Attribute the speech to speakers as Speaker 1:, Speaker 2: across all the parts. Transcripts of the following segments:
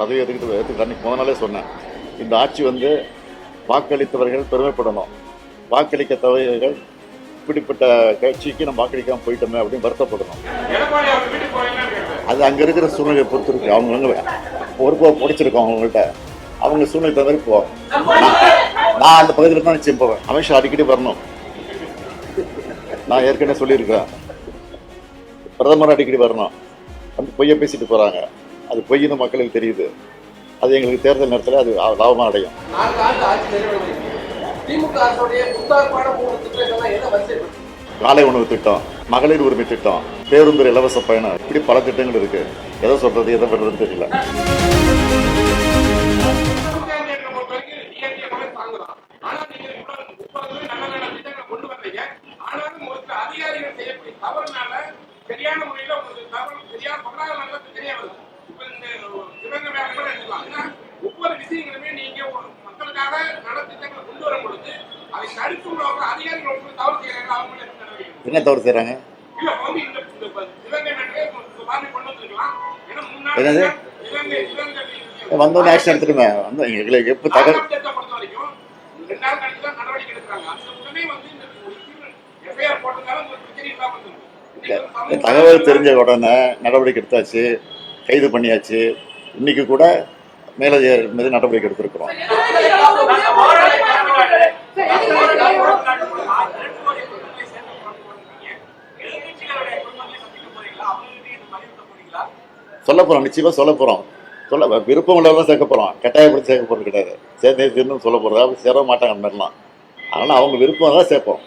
Speaker 1: பதவி எடுத்துக்கிட்டு எடுத்துக்கிட்டு அன்னைக்கு முத நாளே சொன்னேன். இந்த ஆட்சி வந்து வாக்களித்தவர்கள் பெருமைப்படணும். வாக்களிக்க தவறுகள் இப்படிப்பட்ட கட்சிக்கு நம்ம வாக்களிக்காம போயிட்டோமே அப்படின்னு வருத்தப்படணும். அது அங்கே இருக்கிற சூழ்நிலையை பொறுத்து இருக்கு. அவங்கவுங்க பொறுப்பாக பிடிச்சிருக்கோம் அவங்கள்ட்ட. அவங்க சூழ்நிலை மாதிரி போவாங்க. நான் நான் அந்த பகுதியில் தான் நிச்சயம் போவேன். அமித்ஷா அடிக்கடி வரணும். நான் ஏற்கனவே சொல்லியிருக்கிறேன். பிரதமர் அடிக்கடி வரணும். வந்து பொய்யை பேசிட்டு போகிறாங்க அது பொய்ன்னு மக்களுக்கு தெரியுது. அது எங்களுக்கு தேர்தல் நேரத்தில் அது லாபமாக அடையும். காலை உணவு திட்டம் மகளிர் உரிமை திட்டம் பேருந்து இலவச பயணம் இப்படி பல திட்டங்கள் இருக்கு. எதை சொல்றது எதை பண்றதுன்னு தெரியல.
Speaker 2: சரியான முறையில உங்களுக்கு தவறு சரியான நடந்தது தெரிய வருது சிவகங்கை மேல கூட எடுக்கலாம் ஏன்னா ஒவ்வொரு விஷயங்களுமே நீங்க மக்களுக்காக நல திட்டங்களை கொண்டு வரும் பொழுது அதை தடுக்கும் அதிகாரிகள் தவறு செய்யறாங்க அவங்க மேல என்ன
Speaker 1: தவறு செய்றாங்க
Speaker 2: இல்ல வந்து இந்த இந்த மாதிரி கொண்டு வந்திருக்கலாம். ஏன்னா
Speaker 1: என்னது?
Speaker 2: முன்னாடி சிவகங்கை சிவகங்கை
Speaker 1: வந்தோடனே ஆக்ஷன் எடுத்துட்டுமே. வந்து எங்களுக்கு எப்போ தகவல்
Speaker 2: பொறுத்த வரைக்கும் ரெண்டு நாள் கழிச்சு தான் நடவடிக்கை எடுக்கிறாங்க. அந்த உடனே வந்து இந்த ஒரு சிறு FIR போட்டதுனால உங்களுக்கு பிரச்சனை இல்லாம இருந்தது. இன்னைக்கு வந்து
Speaker 1: இந்த
Speaker 2: சமூக
Speaker 1: தகவல் தெரிஞ்ச உடனே நடவடிக்கை எடுத்தாச்சு கைது பண்ணியாச்சு. இன்னைக்கு கூட மேலதிகாரி மீது நடவடிக்கை எடுத்திருக்கிறோம். சொல்ல போறோம் நிச்சயமா சொல்ல போறோம். சொல்ல விருப்பம் உள்ளவங்க சேர்க்க போறோம். கட்டாயப்படுத்தி சேர்க்க போறது கிடையாது. சேர்ந்து சேர்ந்து சொல்ல போறது சேர மாட்டாங்க அந்த மாதிரிலாம். அதனால அவங்க விருப்பம் தான் சேர்ப்போம்.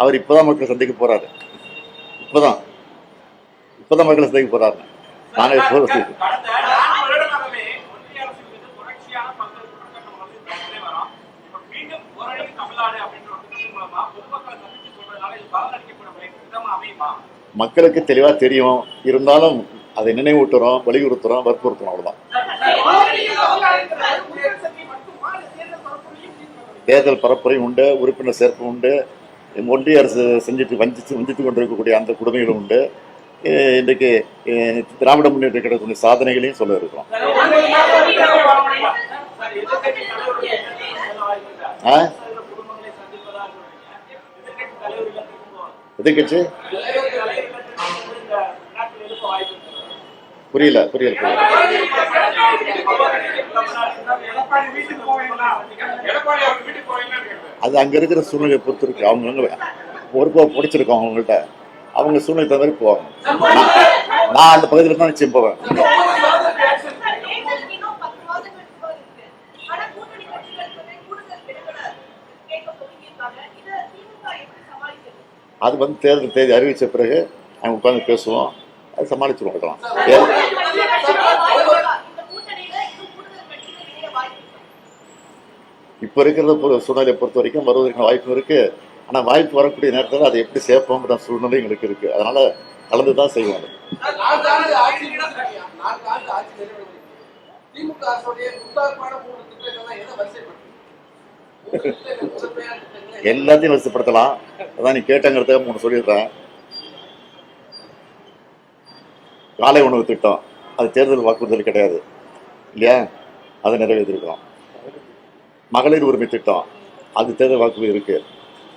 Speaker 1: அவர் இப்பதான் மக்களை சந்திக்க போறாரு. இப்பதான். இப்பதான் மக்களை சந்திக்க போறாரு. நாங்க இப்போ
Speaker 3: கடந்த நான்கு வருடமாகவே ஒன்றிய அரசின் மீது தொடர்ச்சியான பல்வேறு குற்றச்சாட்டுகள் வந்து நடந்தே வரோம். இப்ப மீண்டும் ஓரளவு தமிழ்நாடு அப்படின்ற ஒரு திட்டத்தின் மூலமா பொதுமக்களை சந்திச்சு சொல்றதுனால இது பலனளிக்கப்படக்கூடிய திட்டமா அமையுமா
Speaker 1: மக்களுக்கு தெளிவா தெரியும் இருந்தாலும் அதை நினைவூட்டுறோம் வலியுறுத்துறோம் வற்புறுத்துறோம் அவ்வளவுதான் தேர்தல் பரப்புரை உண்டு உறுப்பினர் சேர்ப்பு உண்டு ஒன்றிய அரசு செஞ்சுட்டு வஞ்சித்து வஞ்சித்து கொண்டிருக்கக்கூடிய அந்த கொடுமைகளும் உண்டு. இன்றைக்கு திராவிட முன்னேற்ற கிடைக்கக்கூடிய சாதனைகளையும் சொல்ல இருக்கிறோம். எதிர்கட்சி புரியல புரியல புரியல. அது அங்க இருக்கிற சூழ்நிலையை பொறுத்து இருக்கு. அவங்கவுங்க பொறுப்பாக பிடிச்சிருக்கோம் அவங்கள்ட்ட. அவங்க சூழ்நிலை தகுந்த மாதிரி போவாங்க. நான் நான் அந்த பகுதியில் தான் நிச்சயம் போவேன். அது வந்து தேர்தல் தேதி அறிவித்த பிறகு அவங்க உட்காந்து பேசுவோம். அது சமாளிச்சிருவோம் அதெல்லாம்
Speaker 4: இந்த
Speaker 1: ஏ-
Speaker 4: கூட்டணியில இன்னும் கூடுதல் கட்சிகள் இணைய வாய்ப்பு இருக்கா?
Speaker 1: இப்போ இருக்கிற சூழ்நிலையை பொறுத்த வரைக்கும் வருவதற்கான வாய்ப்பு இருக்கு. ஆனால் வாய்ப்பு வரக்கூடிய நேரத்தில் அதை எப்படி சேர்ப்போங்கிற சூழ்நிலை எங்களுக்கு இருக்கு. அதனால கலந்து தான் செய்வோம் எல்லாத்தையும் வசப்படுத்தலாம் அதான் நீ கேட்டங்கிறதுக்கு மூணு சொல்லிடுறேன். காலை உணவு திட்டம். அது தேர்தல் வாக்குறுதல் கிடையாது. இல்லையா? அதை நிறைவேற்றிருக்கிறோம் மகளிர் உரிமை திட்டம். அது தேர்தல் வாக்குறுதி இருக்கு.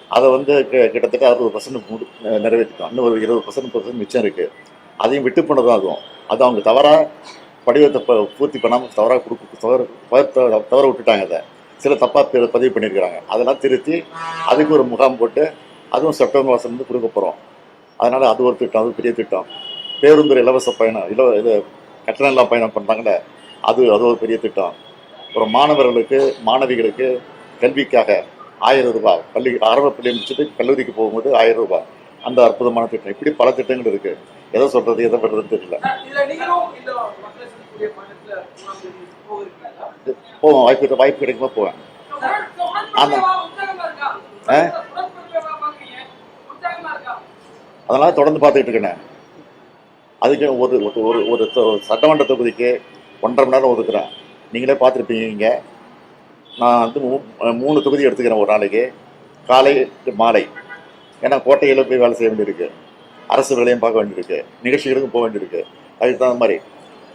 Speaker 1: அதை வந்து கிட்டத்தட்ட அறுபது பர்சன்ட் நிறைவேற்றிட்டோம். இன்னும் ஒரு இருபது பர்சன்ட் பர்சன்ட் மிச்சம் இருக்கு. அதையும் விட்டு போனதும் அதுவும் அது அவங்க தவறாக படிவத்தை ப- பூர்த்தி பண்ணாமல் தவறாக கொடுக்க தவறு தவற விட்டுட்டாங்க அதை. சில தப்பாக பதிவு பண்ணியிருக்கிறாங்க. அதெல்லாம் திருத்தி அதுக்கு ஒரு முகாம் போட்டு அதுவும் செப்டம்பர் மாதத்துலேருந்து கொடுக்க போகிறோம் அதனால் அது ஒரு திட்டம் அது பெரிய திட்டம். பேருந்து இலவச பயணம் இலவ இது கட்டணம் எல்லாம் பயணம் பண்ணுறாங்களே அது அது ஒரு பெரிய திட்டம். அப்புறம் மாணவர்களுக்கு மாணவிகளுக்கு கல்விக்காக ஆயிரம் ரூபாய் பள்ளி ஆரம்ப பள்ளி முடிச்சுட்டு கல்லூரிக்கு போகும்போது ஆயிரம் ரூபாய். அந்த அற்புதமான திட்டம். இப்படி பல திட்டங்கள் இருக்கு. எதை சொல்றது எதை பண்றதுன்னு தெரியல. போவோம். வாய்ப்பு வாய்ப்பு கிடைக்குமா போவேன். ஆமா. அதனால தொடர்ந்து பார்த்துக்கிட்டு இருக்கேன். அதுக்கு ஒரு ஒரு- ஒரு சட்டமன்ற தொகுதிக்கு ஒன்றரை மணி நேரம் ஒதுக்குறேன். நீங்களே பார்த்துருப்பீங்க இங்கே. நான் வந்து மூ- மூணு தொகுதி எடுத்துக்கிறேன் ஒரு நாளைக்கு. காலை மாலை. ஏன்னா கோட்டையில் போய் வேலை செய்ய வேண்டியிருக்கு. அரசு வேலையும் பார்க்க வேண்டியிருக்கு. நிகழ்ச்சிகளுக்கும் போக வேண்டியிருக்கு. அதுக்கு தகுந்த மாதிரி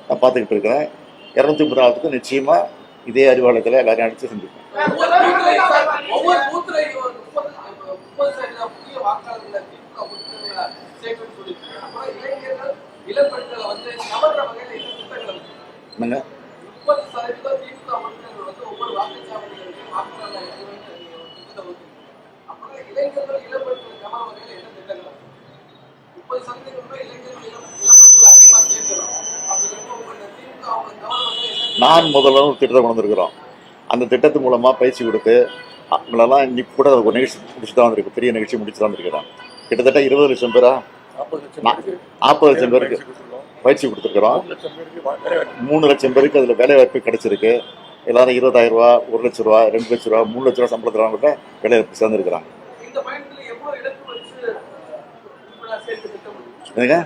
Speaker 1: நான் பார்த்துக்கிட்டு இருக்கிறேன். இரநூத்தி முப்பது நாளுக்கு நிச்சயமாக இதே அறிவாலயத்தில் எல்லாரையும் அடித்து செஞ்சுருக்கேன்
Speaker 5: என்னங்க பூத்துலையும் சார், ஒவ்வொரு பூத்துலையும் ஒரு முப்பது முப்பது சதவீதம் புதிய வாக்காளர்களை திமுக உறுப்பினர்களை சேர்க்கணும்னு சொல்லியிருக்காங்க. அப்புறம் இளைஞர்கள் இளம்பெண்களை வந்து கவர்ற வகையில என்ன திட்டங்கள் இருக்கு?
Speaker 1: என்னங்க
Speaker 5: முப்பது சதவீதம் திமுக உறுப்பினர்கள் வந்து ஒவ்வொரு வாக்குச்சாவடிகளுக்கு வாக்காளர்களை இறக்க வேண்டும் என்கிற ஒரு திட்டத்தை வகுத்திருக்காங்க. அப்புறம் இளைஞர்கள் இளம்பெண்களை கவர்ற வகையில என்ன திட்டங்கள் இருக்கு? முப்பது சதவீதம் பேர் இளைஞர்கள் இளம்பெண்களை
Speaker 1: நான் முதல்ல ஒரு திட்டத்தை கொண்டு வந்திருக்கிறோம். அந்த திட்டத்து மூலமாக பயிற்சி கொடுத்து அவங்களெல்லாம் இன்னைக்கு கூட ஒரு நிகழ்ச்சி முடிச்சு தான் வந்திருக்கு. பெரிய நிகழ்ச்சி முடிச்சு தான் வந்திருக்கிறோம். கிட்டத்தட்ட இருபது லட்சம் பேரா நாற்பது லட்சம் பேருக்கு பயிற்சி கொடுத்துருக்குறோம். மூணு லட்சம் பேருக்கு அதில் வேலை வாய்ப்பு கிடைச்சிருக்கு. எல்லாரும் இருபதாயிரம் ரூபா ஒரு லட்ச ரூபா ரெண்டு லட்ச ரூபா மூணு லட்ச ரூபா சம்பளத்தில் கூட வேலை வாய்ப்பு சேர்ந்துருக்குறாங்க
Speaker 5: இந்த பயணத்துல எவ்வளவு இலக்கு வச்சு உறுப்பினர் சேர்க்க திட்டம் இருக்கு?
Speaker 1: என்னங்க
Speaker 5: இந்த ஊரடங்கு தமிழ்நாட்டுல எவ்வளவு இலக்கு வச்சு உறுப்பினர் சேர்க்க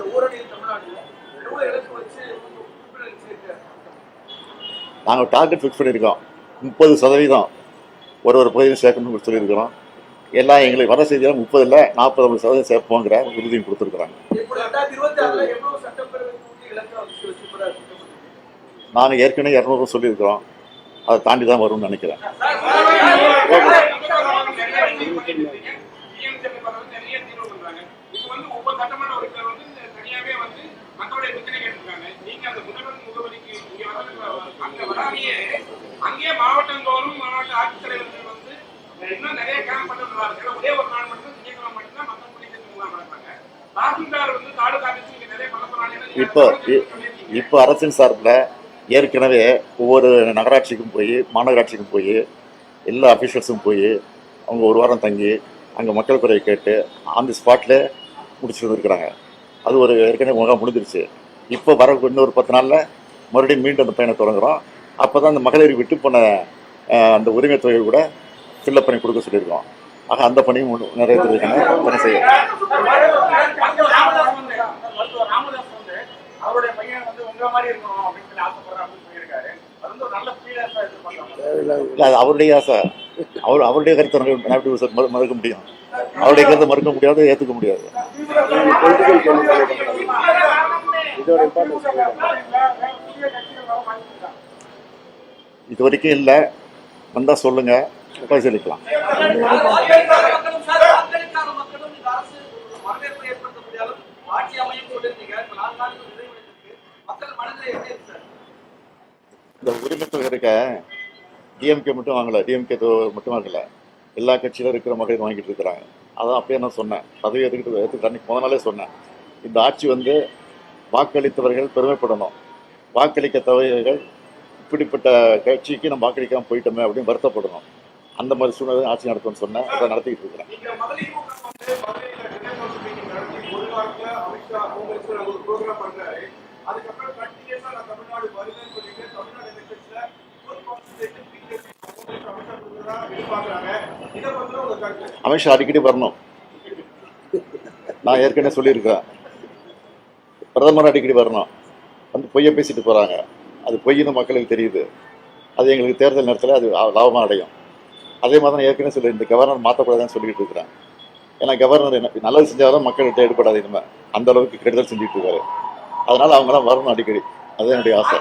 Speaker 1: நாங்கள் டார்கெட் ஃபிக்ஸ் பண்ணியிருக்கோம் முப்பது சதவீதம். ஒரு ஒரு பகுதியில் சேர்க்கணும்னு சொல்லியிருக்கிறோம். எல்லாம் எங்களுக்கு வர செய்தியில் முப்பதில் நாற்பது சதவீதம் சேர்ப்போங்கிற உறுதியும் கொடுத்துருக்குறாங்க. நாங்கள் ஏற்கனவே இரநூறு சொல்லியிருக்கிறோம். அதை தாண்டி தான் வரும்னு நினைக்கிறேன்
Speaker 2: நிறைய தீர்வு பண்றாங்க இப்போ வந்து ஒவ்வொரு சட்டமன்ற உறுப்பினர் வந்து இந்த தனியாவே வந்து மக்களுடைய பிரச்சனை கேட்டிருக்காங்க நீங்க அந்த முதல்வர் முகவரிக்கு இங்க வர்றது அங்க வராமையே அங்கேயே மாவட்டந்தோறும் மாவட்ட ஆட்சித்தலைவர்கள் வந்து இன்னும் நிறைய கேம்ப் பண்ணுறாங்க ஒரே ஒரு நாள் மட்டும் திங்கக்கிழமை மட்டும்தான் மக்கள் குடிநீர் முகாம் நடப்பாங்க தாசில்தார் வந்து தாலுகா ஆஃபீஸ் இங்க நிறைய பண்ண
Speaker 1: இப்போ இப்போ அரசின் சார்பில் ஏற்கனவே ஒவ்வொரு நகராட்சிக்கும் போய் மாநகராட்சிக்கும் போய் எல்லா அஃபீஷியல்ஸும் போய் அவங்க ஒரு வாரம் தங்கி அங்கே மக்கள் குறையை கேட்டு ஆன் தி ஸ்பாட்டில் முடிச்சுட்டு வந்துருக்குறாங்க அது ஒரு ஏற்கனவே முகாம் முடிஞ்சிருச்சு. இப்போ வர இன்னொரு பத்து நாளில் மறுபடியும் மீண்டும் அந்த பயணம் தொடங்குகிறோம் அப்போ தான் அந்த மகளிர் விட்டு போன அந்த உரிமை தொகைகள் கூட ஃபில்லப் பண்ணி கொடுக்க சொல்லியிருக்கோம். ஆக அந்த பணியும் நிறைவேற்றிருக்காங்க பணி செய்ய?
Speaker 3: அவருடைய
Speaker 1: ஆசை. அவர் அவருடைய கருத்தை மறுக்க முடியும்? அவருடைய கருத்தை மறுக்க முடியாது ஏற்றுக்க முடியாது. இதோட இது வரைக்கும் இல்லை. வந்தால் சொல்லுங்கள் பரிசீலிக்கலாம்.
Speaker 5: இந்த
Speaker 1: உரிமை தொகை இருக்க டிஎம்கே மட்டும் வாங்கலை. டிஎம்கே மட்டும் வாங்கலை. எல்லா கட்சியிலும் இருக்கிற மகளிர் வாங்கிட்டு இருக்கிறாங்க. அதான் அப்பயே நான் சொன்னேன். பதவி எடுத்துக்கிட்டு எடுத்துக்கிட்டு அன்னைக்கு முத நாளே சொன்னேன். இந்த ஆட்சி வந்து வாக்களித்தவர்கள் பெருமைப்படணும். வாக்களிக்க தவறியவர்கள் இப்படிப்பட்ட கட்சிக்கு நம்ம வாக்களிக்காம போயிட்டோமே அப்படின்னு வருத்தப்படணும். அந்த மாதிரி சூழ்நிலை ஆட்சி நடத்தும்னு சொன்னேன். அதை நடத்திக்கிட்டு இருக்கிறேன்.
Speaker 2: அமித்ஷா
Speaker 1: அடிக்கடி வரணும். நான் ஏற்கனவே சொல்லியிருக்கேன் பிரதமர் அடிக்கடி வரணும். வந்து பொய்யை பேசிட்டு போகிறாங்க அது பொய்னு மக்களுக்கு தெரியுது. அது எங்களுக்கு தேர்தல் நேரத்தில் அது லாபமாக அடையும். அதே மாதிரி தான் ஏற்கனவே சொல்லி இந்த கவர்னர் மாற்றக்கூடாதுன்னு சொல்லிட்டு இருக்கிறேன் ஏன்னா கவர்னர் என்ன நல்லது செஞ்சாலும் மக்கள்கிட்ட ஈடுபடாது இனிமே அந்த அளவுக்கு கெடுதல் செஞ்சுட்டு இருக்காரு. அதனால அவங்களாம் வரணும் அடிக்கடி. அதுதான் என்னுடைய ஆசை.